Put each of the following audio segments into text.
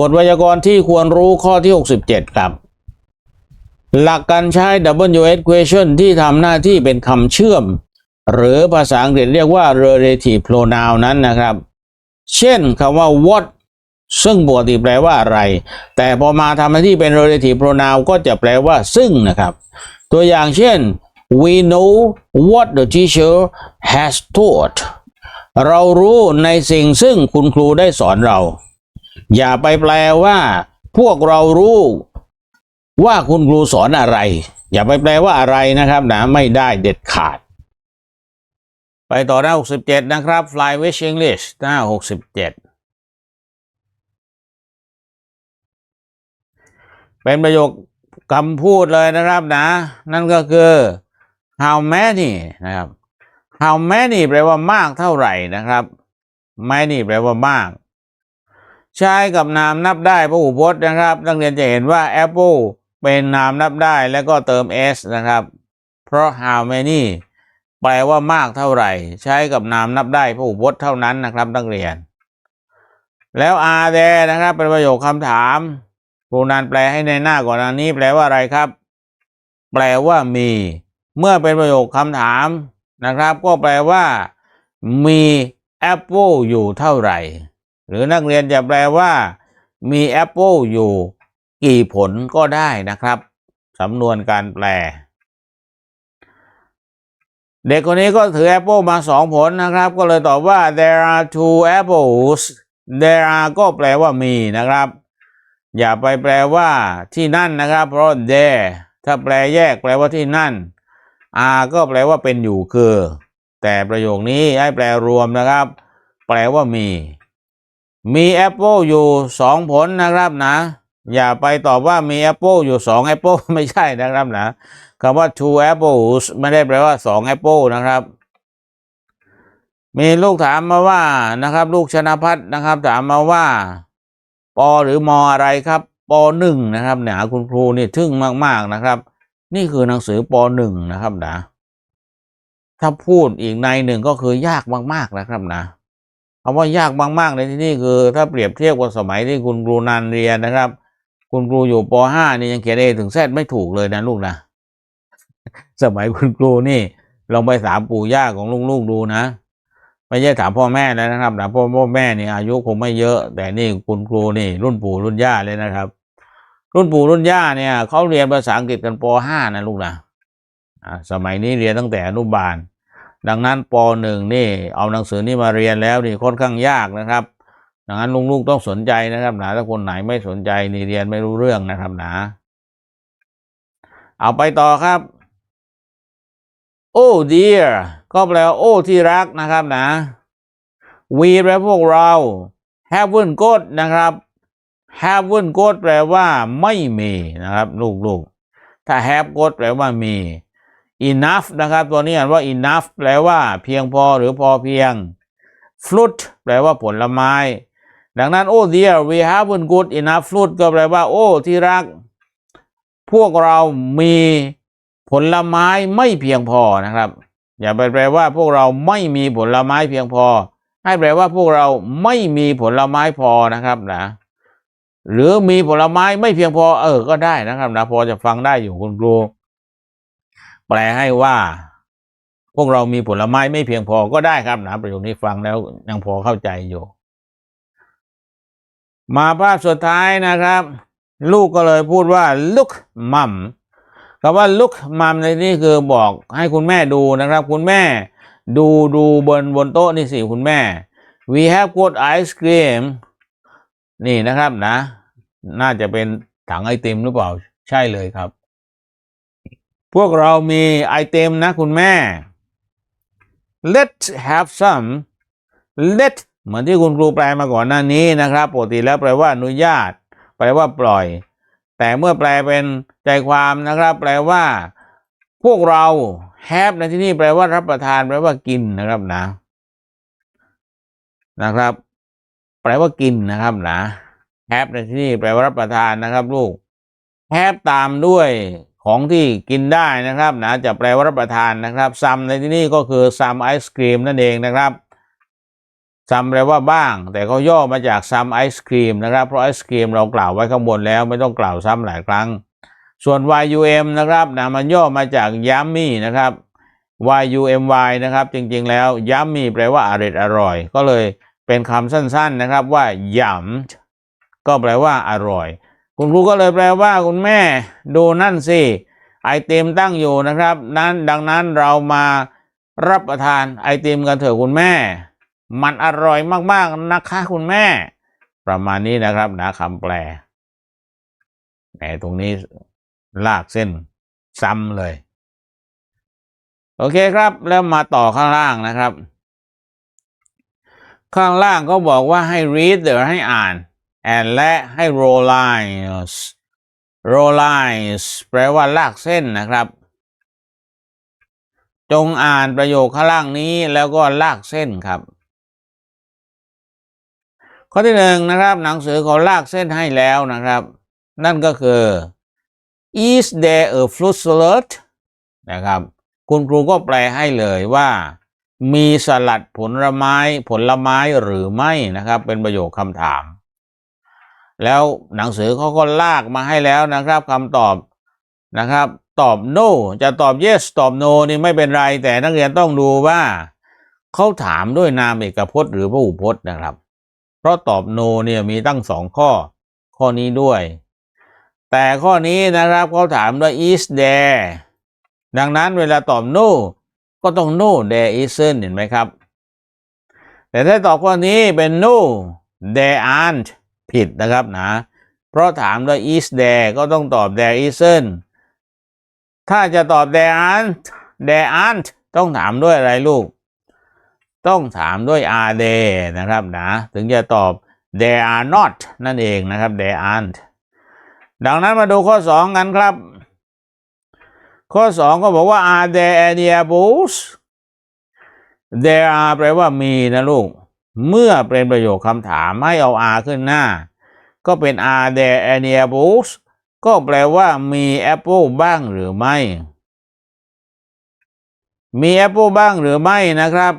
กฎไวยากรณ์ที่ควรรู้ข้อที่ 67 ครับ หลักการใช้ WH question ที่ทำหน้าที่เป็นคำเชื่อม หรือภาษาอังกฤษเรียกว่า relative pronoun นั้นนะครับ เช่นคำว่า what ซึ่งปกติแปลว่าอะไร แต่พอมาทำหน้าที่เป็น relative pronoun ก็จะแปลว่าซึ่งนะครับ ตัวอย่างเช่น we know what the teacher has taught เรารู้ในสิ่งซึ่งคุณครูได้สอนเรา อย่าไปแปลว่า พวกเรารู้ว่าคุณครูสอนอะไร อย่าไปแปลว่าอะไรนะครับนะไม่ได้เด็ดขาด ไปต่อหน้า 67 นะครับ Fly Wish English หน้า 67เป็นประโยคคำพูดเลยนะครับนะ นั่นก็คือ how many นะครับ how many แปลว่ามากเท่าไหร่นะครับ many แปลว่ามาก ใช้กับนามนับได้พหูพจน์นะครับ นักเรียนจะเห็นว่า apple เป็นนามนับได้แล้วก็เติม s นะครับ เพราะ how many แปลว่ามากเท่าไหร่ ใช้กับนามนับได้พหูพจน์เท่านั้นนะครับ นักเรียน แล้ว are there นะครับ เป็นประโยคคำถามครูนันแปลให้ในหน้าก่อนอันนี้ แปลว่าอะไรครับ แปลว่ามี เมื่อเป็นประโยคคำถามนะครับ ก็แปลว่า มีแอปเปิลอยู่เท่าไหร่ หรือนักเรียนจะแปลว่า มีแอปเปิลอยู่ กี่ผลก็ได้นะครับสำนวนการแปล เด็กคนนี้ก็ถือแอปเปิลมาสองผลนะครับ ก็เลยตอบว่า there are two apples there are ก็แปลว่ามีนะครับ อย่าไปแปลว่าที่นั่นนะครับ เพราะ there ถ้าแปลแยกแปลว่าที่นั่น are ก็แปลว่าเป็นอยู่คือ แต่ประโยคนี้ให้แปลรวมนะครับ แปลว่ามี มีแอปเปิลอยู่สองผลนะครับนะ อย่าไปตอบว่ามีแอปเปิลอยู่สองแอปเปิลไม่ใช่นะครับนะคำว่า two apples ไม่ได้แปลว่าสองแอปเปิลนะครับ มีลูกถามมาว่านะครับ ลูกชนะพัฒน์นะครับ ถามมาว่าปอหรือมออะไรครับปหนึ่งนะครับเนี่ยคุณครูนี่ทึ่งมาก ๆนะครับ นี่คือหนังสือปหนึ่งนะครับนะถ้าพูดอีกในหนึ่งก็คือยากมาก ๆนะครับนะ คำว่ายากมากๆในที่นี่คือ ถ้าเปรียบเทียบกับสมัยที่คุณครูนันเรียนนะครับ คุณครูอยู่ปห้านี่ยังเขียนเอถึงแซดไม่ถูกเลยนะลูกนะ สมัยคุณครูนี่ลองไปถามปู่ย่าของลูกๆดูนะไม่ใช่ถามพ่อแม่แล้วนะครับนะพ่อพ่อแม่นี่อายุคงไม่เยอะ แต่นี่คุณครูนี่ รุ่นปู่รุ่นย่าเลยนะครับ รุ่นปู่รุ่นย่าเนี่ยเขาเรียนภาษาอังกฤษกันปห้านะลูกนะสมัยนี้เรียนตั้งแต่อนุบาล ดังนั้นปหนึ่งนี่เอาหนังสือนี่มาเรียนแล้วนี่ค่อนข้างยากนะครับ ดังนั้นลุงๆต้องสนใจนะครับนะถ้าคนไหนไม่สนใจนี่เรียนไม่รู้เรื่องนะครับนะเอาไปต่อครับ โอ้ dear ก็แปลว่าโอ้ที่รักนะครับนะ we แปลพวกเรา haven't got นะครับ haven't got แปลว่าไม่มีนะครับ ลูกๆ ถ้า have got แปลว่ามี enough นะครับ ตัวนี้อ่านว่า enough แปลว่าเพียงพอหรือพอเพียง fruit แปลว่าผลไม้ ดังนั้น oh dear we haven't got enough fruit ก็แปลว่า โอ้ ที่รัก พวกเรามีผลไม้ไม่เพียงพอนะครับ อย่าไปแปลว่าพวกเราไม่มีผลไม้เพียงพอ ให้แปลว่าพวกเราไม่มีผลไม้พอนะครับนะหรือมีผลไม้ไม่เพียงพอเออก็ได้นะครับนะพอจะฟังได้อยู่คุณครู แปลให้ว่า พวกเรามีผลไม้ไม่เพียงพอก็ได้ครับนะประโยคนี้ฟังแล้วยังพอเข้าใจอยู่ มาภาพสุดท้ายนะครับ ลูกก็เลยพูดว่า look mom คำว่า look mom ในนี้คือบอกให้คุณแม่ดูนะครับ คุณแม่ดูดูบนบนโต๊ะนี่สิคุณแม่ we have got ice cream นี่นะครับนะ น่าจะเป็นถังไอติมหรือเปล่าใช่เลยครับ พวกเรามีไอติมนะคุณแม่ let's have some let เหมือนที่คุณครูแปลมาก่อนหน้านี้นะครับปกติแล้วแปลว่าอนุญาต แปลว่าปล่อย แต่เมื่อแปลเป็นใจความนะครับ แปลว่า พวกเรา have ในที่นี้แปลว่ารับประทาน แปลว่ากินนะครับนะ นะครับ แปลว่ากินนะครับนะ have ในที่นี้แปลว่ารับประทานนะครับ ลูก have ตามด้วย ของที่กินได้นะครับนะจะแปลว่ารับประทานนะครับ some ในที่นี้ก็คือ some ice cream นั่นเองนะครับ some แปลว่าบ้าง แต่เขาย่อมาจาก some ไอศครีมนะครับเพราะไอศครีมเรากล่าวไว้ข้างบนแล้วไม่ต้องกล่าวซ้ำหลายครั้ง ส่วน yum นะครับนะมันย่อมาจาก yummy นะครับ yumy นะครับจริงๆแล้ว yummy แปลว่าอร่อยอร่อย ก็เลยเป็นคำสั้นๆนะครับว่า yummed ก็แปลว่าอร่อย คุณครูก็เลยแปลว่าคุณแม่ดูนั่นสิไอติมตั้งอยู่นะครับ นั้นดังนั้นเรามารับประทานไอติมกันเถอะคุณแม่ มันอร่อยมากๆนะคะคุณแม่ ประมาณนี้นะครับนะคำแปลแหมตรงนี้ลากเส้นซ้ำเลย โอเคครับ แล้วมาต่อข้างล่างนะครับ ข้างล่างก็บอกว่าให้ read หรือให้อ่าน and และให้ roll lines roll lines แปลว่าลากเส้นนะครับ จงอ่านประโยคข้างล่างนี้แล้วก็ลากเส้นครับ ข้อที่หนึ่งนะครับหนังสือเขาลากเส้นให้แล้วนะครับ นั่นก็คือ is there a fruit salad นะครับ คุณครูก็แปลให้เลยว่า มีสลัดผลไม้ผลไม้หรือไม่นะครับ เป็นประโยคคำถาม แล้วหนังสือเขาก็ลากมาให้แล้วนะครับคำตอบนะครับ ตอบ no จะตอบ yes ตอบ no นี่ไม่เป็นไร แต่นักเรียนต้องดูว่าเขาถามด้วยนามเอกพจน์หรือพหูพจน์นะครับ เพราะตอบ no เนี่ยมีตั้งสองข้อ ข้อนี้ด้วย แต่ข้อนี้นะครับเขาถามด้วย is there ดังนั้นเวลาตอบ no ก็ต้อง no there isn't เห็นไหมครับ แต่ถ้าตอบข้อนี้เป็น no there aren't ผิดนะครับนะ เพราะถามด้วย is there ก็ต้องตอบ there isn't ถ้าจะตอบ there aren't there aren't ต้องถามด้วยอะไรลูก ต้องถามด้วย are they นะครับนะ ถึงจะตอบ there are not นั่นเองนะครับ there aren't ดังนั้นมาดูข้อ 2 กันครับ ข้อ 2 ก็บอกว่า are there any apples there are แปลว่ามีนะลูก เมื่อเป็นประโยคคำถามให้เอา R ขึ้นหน้า ก็เป็น are there any apples ก็แปลว่ามีแอปเปิลบ้างหรือไม่ มีแอปเปิลบ้างหรือไม่นะครับ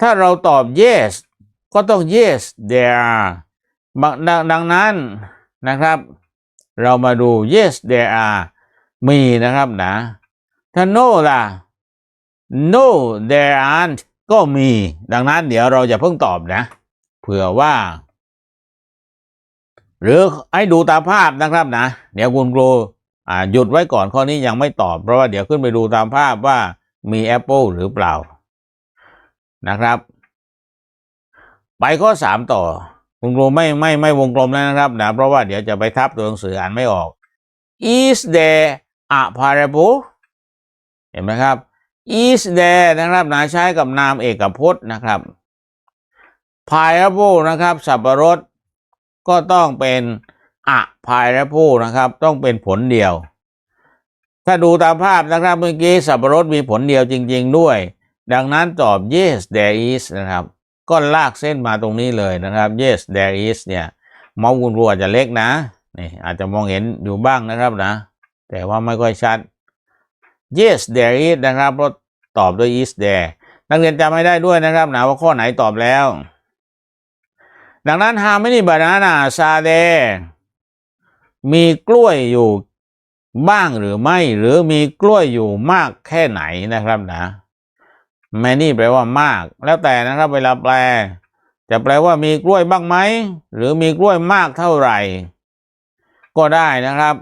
ถ้าเราตอบ yes ก็ต้อง yes there are ดังดังนั้นนะครับ เรามาดู yes there are มีนะครับนะ ถ้า no ล่ะ no there aren't ก็มีดังนั้นเดี๋ยวเราจะเพิ่งตอบนะ เผื่อว่า หรือให้ดูตามภาพนะครับนะ เดี๋ยวคุณครูหยุดไว้ก่อนข้อนี้ยังไม่ตอบ เพราะว่าเดี๋ยวขึ้นไปดูตามภาพว่ามีแอปเปิลหรือเปล่านะครับ ไปข้อสามต่อ คุณครูไม่ไม่ไม่วงกลมแล้วนะครับนะเพราะว่าเดี๋ยวจะไปทับตัวหนังสืออ่านไม่ออก is there a parable เห็นไหมครับ is there นะครับนะใช้กับนามเอกพจน์นะครับ pineapple นะครับ สับปะรดก็ต้องเป็น a pineapple นะครับ ต้องเป็นผลเดียว ถ้าดูตามภาพนะครับเมื่อกี้สับปะรดมีผลเดียวจริง ๆ ด้วย ดังนั้นตอบ yes there is นะครับ ก็ลากเส้นมาตรงนี้เลยนะครับ yes there is เนี่ยมองคุณครูอาจจะเล็กนะนี่อาจจะมองเห็นอยู่บ้างนะครับนะ แต่ว่าไม่ค่อยชัด yes there is นะครับเพราะตอบด้วย is there นักเรียนจำไม่ได้ด้วยนะครับนะว่าข้อไหนตอบแล้ว ดังนั้น how many bananas are there มีกล้วยอยู่บ้างหรือไม่ หรือมีกล้วยอยู่มากแค่ไหนนะครับนะ many แปลว่ามาก แล้วแต่นะครับ เวลาแปล จะแปลว่ามีกล้วยบ้างไหม หรือมีกล้วยมากเท่าไหร่ ก็ได้นะครับ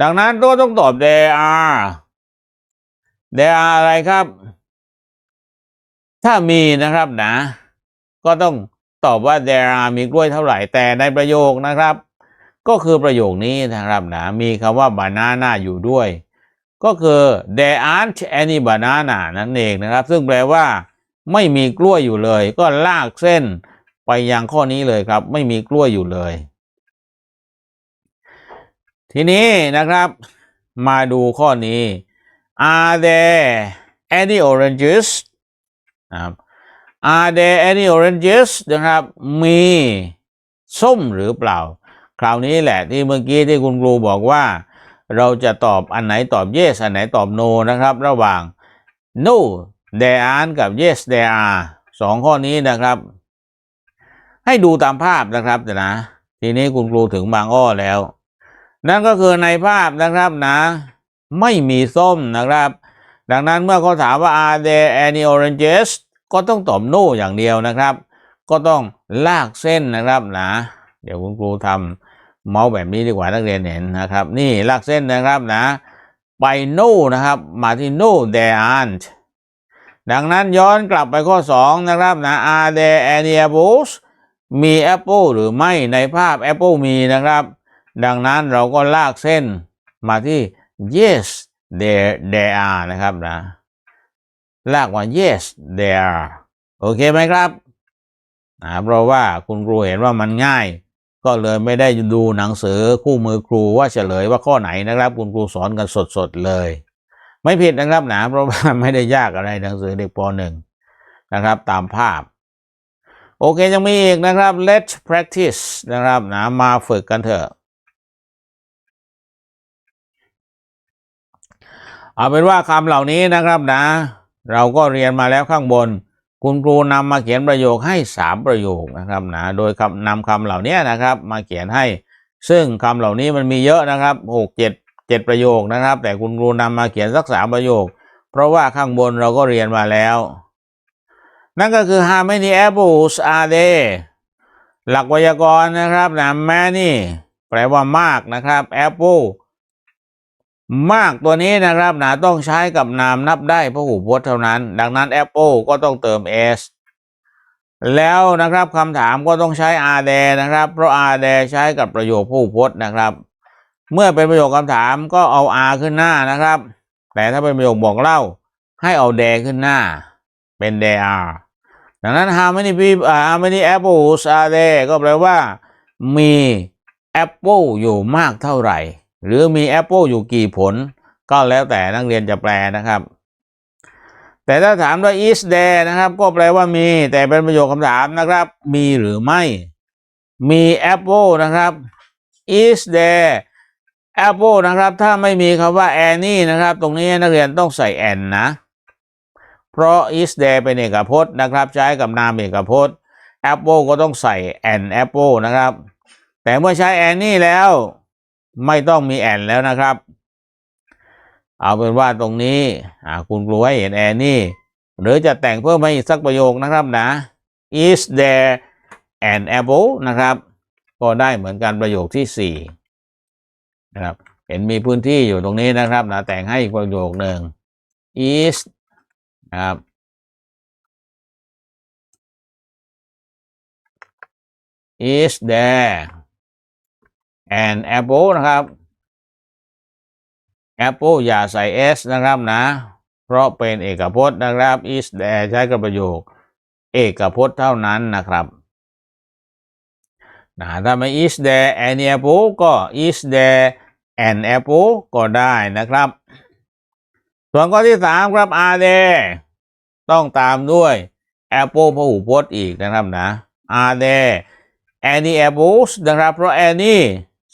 ดังนั้นก็ต้องตอบ there are there are อะไรครับ ถ้ามีนะครับนะ ก็ต้องตอบว่า there are มีกล้วยเท่าไหร่ แต่ในประโยคนะครับ ก็คือประโยคนี้นะครับนะ มีคำว่า banana อยู่ด้วย ก็คือ there aren't any banana นั่นเองนะครับ ซึ่งแปลว่า ไม่มีกล้วยอยู่เลย ก็ลากเส้นไปยังข้อนี้เลยครับ ไม่มีกล้วยอยู่เลย ทีนี้นะครับ มาดูข้อนี้ are there any oranges นะครับ are there any oranges นะครับ มีส้มหรือเปล่า คราวนี้แหละที่เมื่อกี้ที่คุณครูบอกว่า เราจะตอบอันไหนตอบ yes อันไหนตอบ no นะครับ ระหว่าง no there aren't กับ yes there are สองข้อนี้นะครับ ให้ดูตามภาพนะครับเดี๋ยวนะ ทีนี้คุณครูถึงบางอ้อแล้ว นั่นก็คือในภาพนะครับนะ ไม่มีส้มนะครับ ดังนั้นเมื่อเขาถามว่า are there any oranges ก็ต้องตอบ no อย่างเดียวนะครับ ก็ต้องลากเส้นนะครับนะ เดี๋ยวคุณครูทำเมาส์แบบนี้ดีกว่านักเรียนเห็นนะครับ นี่ลากเส้นนะครับนะ ไป no นะครับ มาที่ no there aren't ดังนั้นย้อนกลับไปข้อ 2 นะครับนะ are there any apples มีแอปเปิลหรือไม่ในภาพแอปเปิลมีนะครับ ดังนั้นเราก็ลากเส้นมาที่ yes there there are นะครับนะ ลากว่า yes there are โอเคไหมครับนะเพราะว่าคุณครูเห็นว่ามันง่าย ก็เลยไม่ได้ดูหนังสือคู่มือครูว่าเฉลยว่าข้อไหนนะครับ คุณครูสอนกันสดๆเลย ไม่ผิดนะครับนะเพราะว่าไม่ได้ยากอะไรหนังสือเด็กปหนึ่งนะครับ ตามภาพ โอเคยังมีอีกนะครับ let's practice นะครับนะมาฝึกกันเถอะ เอาเป็นว่าคำเหล่านี้นะครับนะ เราก็เรียนมาแล้วข้างบน คุณครูนำมาเขียนประโยคให้สามประโยคนะครับนะโดยคำนำคำเหล่านี้นะครับ มาเขียนให้ ซึ่งคำเหล่านี้มันมีเยอะนะครับหกเจ็ดเจ็ดประโยคนะครับ แต่คุณครูนำมาเขียนสักสามประโยค เพราะว่าข้างบนเราก็เรียนมาแล้ว นั่นก็คือ how many apples are there หลักไวยากรณ์นะครับนะ many แปลว่ามากนะครับ apple มากตัวนี้นะครับนะต้องใช้กับนามนับได้พหูพจน์เท่านั้น ดังนั้น apple ก็ต้องเติม s แล้วนะครับคำถามก็ต้องใช้ are there นะครับ เพราะ are there ใช้กับประโยคพหูพจน์นะครับ เมื่อเป็นประโยคคำถามก็เอา are ขึ้นหน้านะครับ แต่ถ้าเป็นประโยคบอกเล่า ให้เอา there ขึ้นหน้า เป็น there are ดังนั้น how many people how many apples are there ก็แปลว่ามีแอปเปิลอยู่มากเท่าไหร่ หรือมีแอปเปิลอยู่กี่ผล ก็แล้วแต่นักเรียนจะแปลนะครับ แต่ถ้าถามว่า is there นะครับ ก็แปลว่ามี แต่เป็นประโยคคำถามนะครับ มีหรือไม่ มีแอปเปิลนะครับ is there apple นะครับ ถ้าไม่มีคำว่า any นะครับ ตรงนี้นักเรียนต้องใส่ n นะ เพราะ is there เป็นเอกพจน์นะครับ ใช้กับนามเอกพจน์ apple ก็ต้องใส่ an apple นะครับ แต่เมื่อใช้ any แล้ว ไม่ต้องมี n แล้วนะครับ เอาเป็นว่าตรงนี้คุณครูให้เห็น any หรือจะแต่งเพิ่มมาอีกสักประโยคนะครับนะ is there an apple นะครับ ก็ได้เหมือนกันประโยคที่สี่นะครับ เห็นมีพื้นที่อยู่ตรงนี้นะครับนะแต่งให้อีกประโยคหนึ่ง is นะครับ is there and apple นะครับ apple อย่าใส่ s นะครับนะ เพราะเป็นเอกพจน์นะครับ is there ใช้กับประโยค เอกพจน์เท่านั้นนะครับนะถ้าไม่ is there any apple ก็ is there an apple ก็ได้นะครับ ส่วนข้อที่สามครับ are there ต้องตามด้วย apple พหูพจน์อีกนะครับนะ are there any apples นะครับ เพราะ any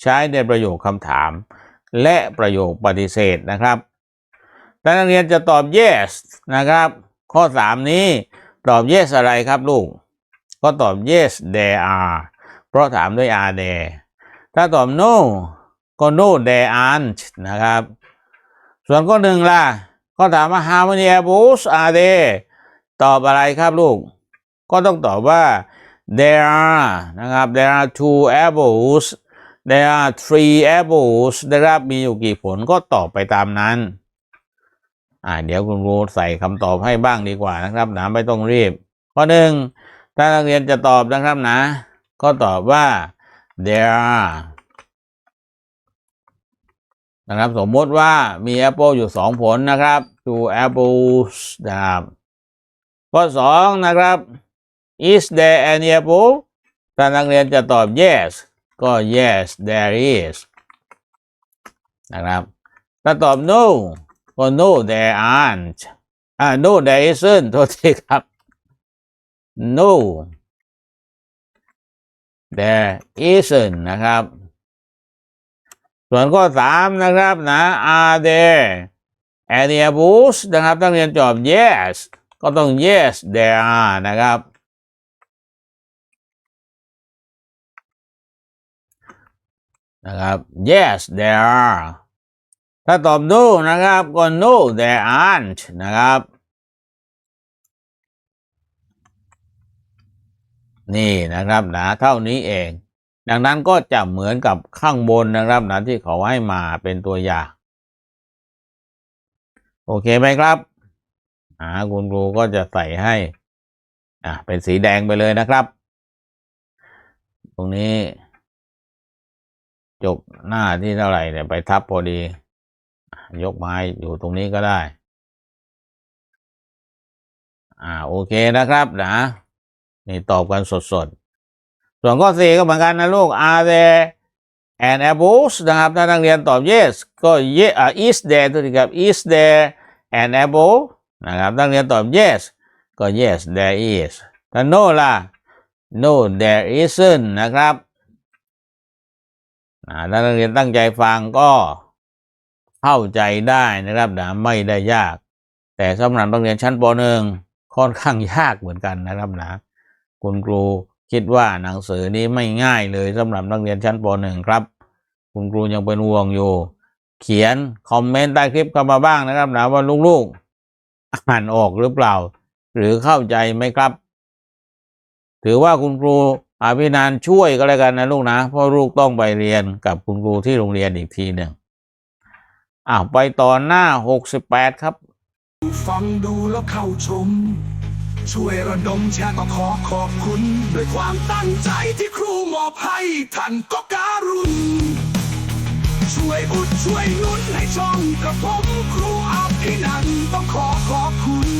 ใช้ในประโยคคำถาม และประโยคปฏิเสธนะครับแต่นักเรียนจะตอบ yes นะครับ ข้อ 3 นี้ตอบ yes อะไรครับลูก ก็ตอบ yes there are เพราะถามด้วย are there ถ้าตอบ no ก็ no there aren't นะครับ ส่วนข้อหนึ่งล่ะ ก็ถามว่า how many apples are there ตอบอะไรครับลูก ก็ต้องตอบว่า there are นะครับ there are two apples there are three apples นะครับมีอยู่กี่ผลก็ตอบไปตามนั้น อ่า เดี๋ยวคุณครูใส่คำตอบให้บ้างดีกว่านะครับนะไม่ต้องรีบข้อหนึ่งถ้านักเรียนจะตอบนะครับนะ ก็ตอบว่า there are นะครับสมมติว่ามีแอปเปิลอยู่สองผลนะครับ two apples นะครับข้อสองนะครับ is there any apple ถ้านักเรียนจะตอบ yes ก็ yes there is นะครับ ถ้าตอบ no ก็ no there aren't อ่า no there isn't โทษทีครับ no there isn't นะครับ ส่วนข้อสามนะครับนะ are there any apples นะครับนักเรียนตอบ yes ก็ต้อง yes there are นะครับ นะครับ yes there are ถ้าตอบ no นะครับ ก็ no there aren't นะครับ นี่นะครับนะเท่านี้เอง ดังนั้นก็จะเหมือนกับข้างบนนะครับนะที่เขาให้มาเป็นตัวอย่าง โอเคไหมครับอ่าคุณครูก็จะใส่ให้อะเป็นสีแดงไปเลยนะครับ ตรงนี้ จบหน้าที่เท่าไหร่เนี่ยไปทับพอดี ยกไม้อยู่ตรงนี้ก็ได้ อ่าโอเคนะครับนะ นี่ตอบกันสดๆ ส่วนข้อสี่ก็เหมือนกันนะลูก are there an apples นะครับถ้านักเรียนตอบ yes ก็ yes อ่า is there ตัวนี้ครับ is there an apple นะครับนักเรียนตอบ yes ก็ yes there is ถ้า no ล่ะ no there isn't นะครับ ถ้านักเรียนตั้งใจฟังก็เข้าใจได้นะครับนะไม่ได้ยาก แต่สำหรับนักเรียนชั้นป .1 ค่อนข้างยากเหมือนกันนะครับนะคุณครูคิดว่าหนังสือนี้ไม่ง่ายเลยสำหรับนักเรียนชั้นป .1 ครับ คุณครูยังเป็นห่วงอยู่ เขียนคอมเมนต์ใต้คลิปกันมาบ้างนะครับนะว่าลูกๆอ่านออกหรือเปล่า หรือเข้าใจไหมครับ ถือว่าคุณครู อภินันท์ช่วยก็แล้วกันนะลูกนะเพราะลูกต้องไปเรียนกับคุณครูที่โรงเรียนอีกทีหนึ่งอ้าวไปต่อหน้าหกสิบแปดครับ ฟังดูแล้วเข้าชม ช่วยระดมแชร์ก็ขอขอบคุณ ด้วยความตั้งใจที่ครูมอบให้ท่านก็การุณช่วยอุดช่วยนุนให้ช่องกระผมครูอาภินันต้องขอขอบคุณ